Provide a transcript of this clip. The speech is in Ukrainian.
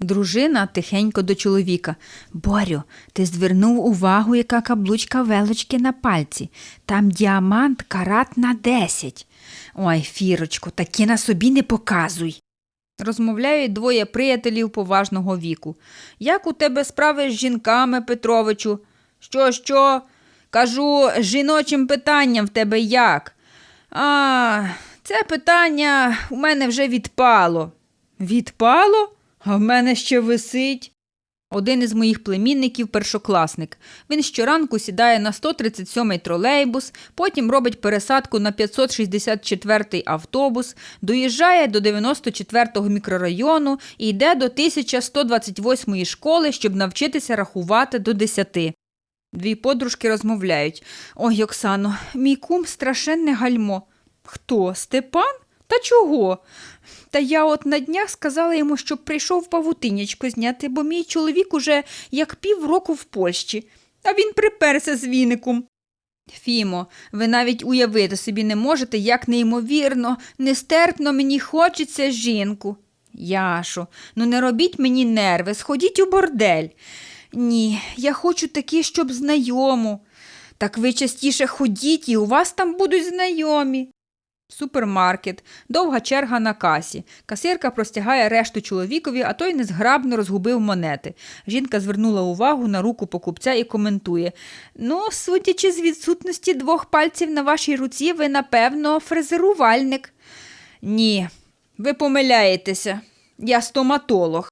Дружина тихенько до чоловіка. Борю, ти звернув увагу, яка каблучка велочки на пальці. Там діамант карат на десять. Ой, Фірочко, такі на собі не показуй. Розмовляють двоє приятелів поважного віку. Як у тебе справи з жінками, Петровичу? Що, що? Кажу, жіночим питанням в тебе як? А, це питання у мене вже відпало. Відпало? А в мене ще висить. Один із моїх племінників першокласник. Він щоранку сідає на 137-й тролейбус, потім робить пересадку на 564-й автобус, доїжджає до 94-го мікрорайону і йде до 1128-ї школи, щоб навчитися рахувати до 10. Дві подружки розмовляють. Ой, Оксано, мій кум страшенне гальмо. Хто? Степан? Та чого? Та я от на днях сказала йому, щоб прийшов павутинячко зняти, бо мій чоловік уже як півроку в Польщі, а він приперся з віником. Фімо, ви навіть уявити собі не можете, як неймовірно, нестерпно мені хочеться жінку. Яшо, ну не робіть мені нерви, сходіть у бордель. Ні, я хочу такі, щоб знайому. Так ви частіше ходіть, і у вас там будуть знайомі. Супермаркет, довга черга на касі. Касирка простягає решту чоловікові, а той незграбно розгубив монети. Жінка звернула увагу на руку покупця і коментує: Ну, судячи з відсутності двох пальців на вашій руці, ви, напевно, фрезерувальник. Ні, ви помиляєтеся. Я стоматолог.